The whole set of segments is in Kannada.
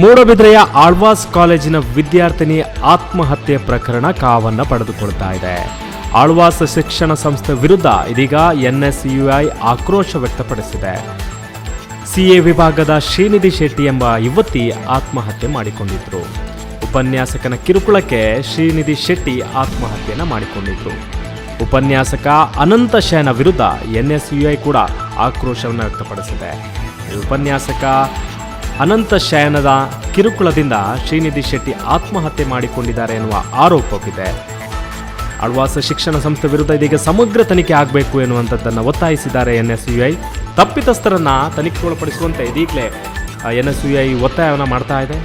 ಮೂಡಬಿದ್ರೆಯ ಆಳ್ವಾಸ್ ಕಾಲೇಜಿನ ವಿದ್ಯಾರ್ಥಿನಿ ಆತ್ಮಹತ್ಯೆ ಪ್ರಕರಣ ಕಾವನ್ನ ಪಡೆದುಕೊಳ್ತಾ ಇದೆ. ಆಳ್ವಾಸ್ ಶಿಕ್ಷಣ ಸಂಸ್ಥೆ ವಿರುದ್ಧ ಇದೀಗ ಎನ್ಎಸ್ಯುಐ ಆಕ್ರೋಶ ವ್ಯಕ್ತಪಡಿಸಿದೆ. ಸಿಎ ವಿಭಾಗದ ಶ್ರೀನಿಧಿ ಶೆಟ್ಟಿ ಎಂಬ ಯುವತಿ ಆತ್ಮಹತ್ಯೆ ಮಾಡಿಕೊಂಡಿದ್ರು. ಉಪನ್ಯಾಸಕನ ಕಿರುಕುಳಕ್ಕೆ ಶ್ರೀನಿಧಿ ಶೆಟ್ಟಿ ಆತ್ಮಹತ್ಯೆಯನ್ನು ಮಾಡಿಕೊಂಡಿದ್ರು. ಉಪನ್ಯಾಸಕ ಅನಂತ ಶಯನ ವಿರುದ್ಧ ಎನ್ಎಸ್ಯುಐ ಕೂಡ ಆಕ್ರೋಶವನ್ನು ವ್ಯಕ್ತಪಡಿಸಿದೆ. ಉಪನ್ಯಾಸಕ ಅನಂತ ಶಯನದ ಕಿರುಕುಳದಿಂದ ಶ್ರೀನಿಧಿ ಶೆಟ್ಟಿ ಆತ್ಮಹತ್ಯೆ ಮಾಡಿಕೊಂಡಿದ್ದಾರೆ ಎನ್ನುವ ಆರೋಪವಿದೆ ಆಳ್ವಾಸ ಶಿಕ್ಷಣ ಸಂಸ್ಥೆ ವಿರುದ್ಧ ಇದೀಗ ಸಮಗ್ರ ತನಿಖೆ ಆಗಬೇಕು ಎನ್ನುವಂಥದ್ದನ್ನು ಒತ್ತಾಯಿಸಿದ್ದಾರೆ ಎನ್ ಎಸ್ ಯು ಐ ತಪ್ಪಿತಸ್ಥರನ್ನ ತನಿಖೆಗೊಳಪಡಿಸುವಂತೆ ಇದೀಗಲೇ ಎನ್ ಎಸ್ ಯು ಐ ಒತ್ತಾಯವನ್ನು ಮಾಡ್ತಾ ಇದೆ.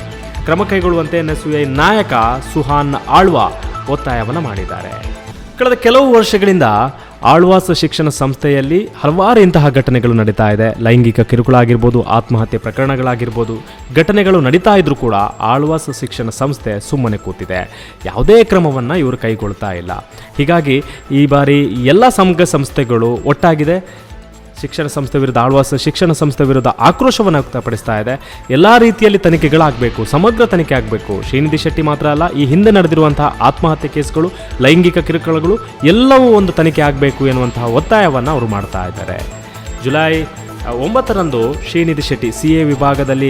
ಕ್ರಮ ಕೈಗೊಳ್ಳುವಂತೆ ಎನ್ ಎಸ್ ಯು ಐ ನಾಯಕ ಸುಹಾನ್ ಆಳ್ವಾ ಒತ್ತಾಯವನ್ನು ಮಾಡಿದ್ದಾರೆ. ಕಳೆದ ಕೆಲವು ವರ್ಷಗಳಿಂದ ಆಳ್ವಾಸ ಶಿಕ್ಷಣ ಸಂಸ್ಥೆಯಲ್ಲಿ ಹಲವಾರು ಇಂತಹ ಘಟನೆಗಳು ನಡೀತಾ ಇದೆ. ಲೈಂಗಿಕ ಕಿರುಕುಳ ಆಗಿರ್ಬೋದು, ಆತ್ಮಹತ್ಯೆ ಪ್ರಕರಣಗಳಾಗಿರ್ಬೋದು, ಘಟನೆಗಳು ನಡೀತಾ ಇದ್ರೂ ಕೂಡ ಆಳ್ವಾಸ ಶಿಕ್ಷಣ ಸಂಸ್ಥೆ ಸುಮ್ಮನೆ ಕೂತಿದೆ. ಯಾವುದೇ ಕ್ರಮವನ್ನು ಇವರು ಕೈಗೊಳ್ತಾ ಇಲ್ಲ. ಹೀಗಾಗಿ ಈ ಬಾರಿ ಎಲ್ಲ ಸಂಘ ಸಂಸ್ಥೆಗಳು ಒಟ್ಟಾಗಿದೆ. ಶಿಕ್ಷಣ ಸಂಸ್ಥೆ ವಿರುದ್ಧ ಆಳ್ವಾಸ, ಶಿಕ್ಷಣ ಸಂಸ್ಥೆ ವಿರುದ್ಧ ಆಕ್ರೋಶವನ್ನು ವ್ಯಕ್ತಪಡಿಸ್ತಾ ಇದೆ. ಎಲ್ಲ ರೀತಿಯಲ್ಲಿ ತನಿಖೆಗಳಾಗಬೇಕು ಸಮಗ್ರ ತನಿಖೆ ಆಗಬೇಕು. ಶ್ರೀನಿಧಿ ಶೆಟ್ಟಿ ಮಾತ್ರ ಅಲ್ಲ, ಈ ಹಿಂದೆ ನಡೆದಿರುವಂತಹ ಆತ್ಮಹತ್ಯೆ ಕೇಸ್ಗಳು, ಲೈಂಗಿಕ ಕಿರುಕುಳಗಳು, ಎಲ್ಲವೂ ಒಂದು ತನಿಖೆ ಆಗಬೇಕು ಎನ್ನುವಂತಹ ಒತ್ತಾಯವನ್ನು ಅವರು ಮಾಡ್ತಾ ಇದ್ದಾರೆ. ಜುಲೈ ಒಂಬತ್ತರಂದು ಶ್ರೀನಿಧಿ ಶೆಟ್ಟಿ ಸಿ ಎ ವಿಭಾಗದಲ್ಲಿ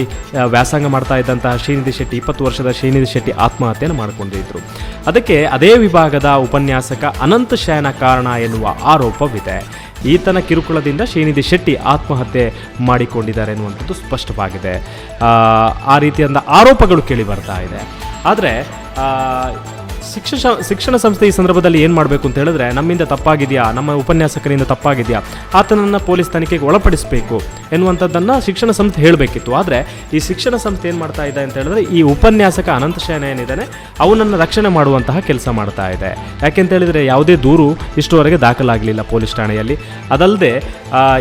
ವ್ಯಾಸಂಗ ಮಾಡ್ತಾ ಇದ್ದಂತಹ ಶ್ರೀನಿಧಿ ಶೆಟ್ಟಿ, ಇಪ್ಪತ್ತು ವರ್ಷದ ಶ್ರೀನಿಧಿ ಶೆಟ್ಟಿ ಆತ್ಮಹತ್ಯೆಯನ್ನು ಮಾಡಿಕೊಂಡಿದ್ದರು ಅದಕ್ಕೆ ಅದೇ ವಿಭಾಗದ ಉಪನ್ಯಾಸಕ ಅನಂತ ಶಯನ ಕಾರಣ ಎನ್ನುವ ಆರೋಪವಿದೆ. ಈತನ ಕಿರುಕುಳದಿಂದ ಶ್ರೀನಿಧಿ ಶೆಟ್ಟಿ ಆತ್ಮಹತ್ಯೆ ಮಾಡಿಕೊಂಡಿದ್ದಾರೆ ಎನ್ನುವಂಥದ್ದು ಸ್ಪಷ್ಟವಾಗಿದೆ. ಆ, ರೀತಿಯಾದ ಆರೋಪಗಳು ಕೇಳಿ ಬರ್ತಾ ಇದೆ. ಆದರೆ ಶಿಕ್ಷಣ ಶಿಕ್ಷಣ ಸಂಸ್ಥೆ ಈ ಸಂದರ್ಭದಲ್ಲಿ ಏನು ಮಾಡಬೇಕು ಅಂತ ಹೇಳಿದ್ರೆ, ನಮ್ಮಿಂದ ತಪ್ಪಾಗಿದೆಯಾ? ನಮ್ಮ ಉಪನ್ಯಾಸಕರಿಂದ ತಪ್ಪಾಗಿದೆಯಾ? ಆತನನ್ನು ಪೊಲೀಸ್ ತನಿಖೆಗೆ ಒಳಪಡಿಸಬೇಕು ಎನ್ನುವಂಥದ್ದನ್ನು ಶಿಕ್ಷಣ ಸಂಸ್ಥೆ ಹೇಳಬೇಕಿತ್ತು. ಆದರೆ ಈ ಶಿಕ್ಷಣ ಸಂಸ್ಥೆ ಏನು ಮಾಡ್ತಾ ಇದೆ ಅಂತ ಹೇಳಿದ್ರೆ, ಈ ಉಪನ್ಯಾಸಕ ಅನಂತ ಶಯನ ಏನಿದ್ದಾನೆ, ಅವನನ್ನು ರಕ್ಷಣೆ ಮಾಡುವಂತಹ ಕೆಲಸ ಮಾಡ್ತಾ ಇದೆ. ಯಾಕೆಂತ ಹೇಳಿದರೆ, ಯಾವುದೇ ದೂರು ಇಷ್ಟುವರೆಗೆ ದಾಖಲಾಗಲಿಲ್ಲ ಪೊಲೀಸ್ ಠಾಣೆಯಲ್ಲಿ. ಅದಲ್ಲದೆ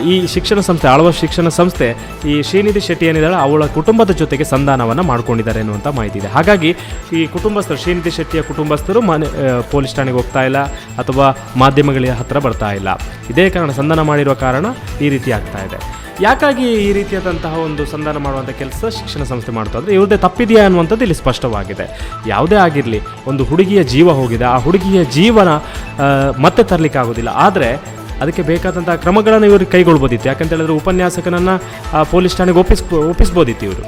ಈ ಶಿಕ್ಷಣ ಸಂಸ್ಥೆ, ಆಳ್ವ ಶಿಕ್ಷಣ ಸಂಸ್ಥೆ, ಈ ಶ್ರೀನಿಧಿ ಶೆಟ್ಟಿ ಏನಿದ್ದಾಳೆ, ಅವಳ ಕುಟುಂಬದ ಜೊತೆಗೆ ಸಂಧಾನವನ್ನು ಮಾಡ್ಕೊಂಡಿದ್ದಾರೆ ಎನ್ನುವಂಥ ಮಾಹಿತಿ ಇದೆ. ಹಾಗಾಗಿ ಈ ಕುಟುಂಬಸ್ಥರು, ಶ್ರೀನಿಧಿ ಶೆಟ್ಟಿಯ ಕುಟುಂಬಸ್ಥರು ಮನೆ ಪೊಲೀಸ್ ಠಾಣೆಗೆ ಹೋಗ್ತಾ ಇಲ್ಲ ಅಥವಾ ಮಾಧ್ಯಮಗಳ ಹತ್ರ ಬರ್ತಾ ಇಲ್ಲ. ಇದೇ ಕಾರಣ ಸಂಧಾನ ಮಾಡಿರುವ ಕಾರಣ ಈ ರೀತಿ ಆಗ್ತಾ ಇದೆ. ಯಾಕಾಗಿ ಈ ರೀತಿಯಾದಂತಹ ಒಂದು ಸಂಧಾನ ಮಾಡುವಂಥ ಕೆಲಸ ಶಿಕ್ಷಣ ಸಂಸ್ಥೆ ಮಾಡ್ತಾ? ಇದ್ರೆ ಇವ್ರದ್ದೇ ತಪ್ಪಿದೆಯಾ ಅನ್ನುವಂಥದ್ದು ಇಲ್ಲಿ ಸ್ಪಷ್ಟವಾಗಿದೆ. ಯಾವುದೇ ಆಗಿರಲಿ, ಒಂದು ಹುಡುಗಿಯ ಜೀವ ಹೋಗಿದೆ. ಆ ಹುಡುಗಿಯ ಜೀವನ ಮತ್ತೆ ತರಲಿಕ್ಕಾಗೋದಿಲ್ಲ. ಆದರೆ ಅದಕ್ಕೆ ಬೇಕಾದಂತಹ ಕ್ರಮಗಳನ್ನು ಇವರು ಕೈಗೊಳ್ಬೋದಿತ್ತು. ಯಾಕಂತ ಹೇಳಿದ್ರೆ ಉಪನ್ಯಾಸಕನನ್ನು ಪೊಲೀಸ್ ಠಾಣೆಗೆ ಒಪ್ಪಿಸ್, ಒಪ್ಪಿಸ್ಬೋದಿತ್ತು ಇವರು.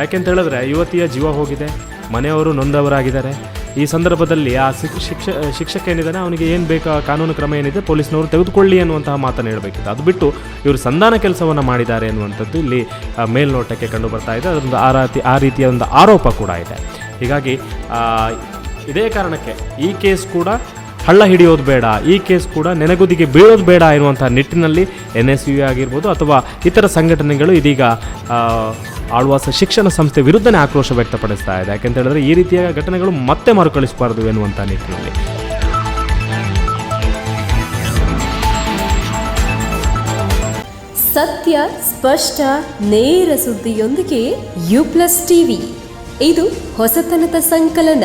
ಯಾಕೆಂತ ಹೇಳಿದ್ರೆ ಯುವತಿಯ ಜೀವ ಹೋಗಿದೆ. ಮನೆಯವರು ನೊಂದವರಾಗಿದ್ದಾರೆ. ಈ ಸಂದರ್ಭದಲ್ಲಿ ಆ ಶಿಕ್ ಶಿಕ್ಷ, ಶಿಕ್ಷಕ ಏನಿದ್ದಾನೆ, ಅವನಿಗೆ ಏನು ಬೇಕು, ಕಾನೂನು ಕ್ರಮ ಏನಿದೆ, ಪೊಲೀಸ್ನವರು ತೆಗೆದುಕೊಳ್ಳಿ ಅನ್ನುವಂತಹ ಮಾತನ್ನು ಹೇಳಬೇಕಿತ್ತು. ಅದು ಬಿಟ್ಟು ಇವರು ಸಂಧಾನ ಕೆಲಸವನ್ನು ಮಾಡಿದ್ದಾರೆ ಅನ್ನುವಂಥದ್ದು ಇಲ್ಲಿ ಮೇಲ್ನೋಟಕ್ಕೆ ಕಂಡು ಬರ್ತಾ ಇದೆ. ಅದೊಂದು ಆ ಆ ರೀತಿಯ ಒಂದು ಆರೋಪ ಕೂಡ ಇದೆ. ಹೀಗಾಗಿ ಇದೇ ಕಾರಣಕ್ಕೆ ಈ ಕೇಸ್ ಕೂಡ ಹಳ್ಳ ಹಿಡಿಯೋದು ಬೇಡ, ಈ ಕೇಸ್ ಕೂಡ ನೆನಗುದಿಗೆ ಬೀಳೋದು ಬೇಡ ಎನ್ನುವಂಥ ನಿಟ್ಟಿನಲ್ಲಿ ಎನ್ ಎಸ್ ಯು ಆಗಿರ್ಬೋದು ಅಥವಾ ಇತರ ಸಂಘಟನೆಗಳು ಇದೀಗ ಆಳ್ವಾಸ ಶಿಕ್ಷಣ ಸಂಸ್ಥೆ ವಿರುದ್ಧನೇ ಆಕ್ರೋಶ ವ್ಯಕ್ತಪಡಿಸ್ತಾ ಇದೆ. ಯಾಕೆಂತ ಹೇಳಿದ್ರೆ ಈ ರೀತಿಯ ಘಟನೆಗಳು ಮತ್ತೆ ಮರುಕಳಿಸಬಾರದು ಎನ್ನುವಂಥ ನಿಟ್ಟಿನಲ್ಲಿ. ಸತ್ಯ, ಸ್ಪಷ್ಟ, ನೇರ ಸುದ್ದಿಯೊಂದಿಗೆ ಯು ಪ್ಲಸ್ ಟಿವಿ. ಇದು ಹೊಸತನದ ಸಂಕಲನ.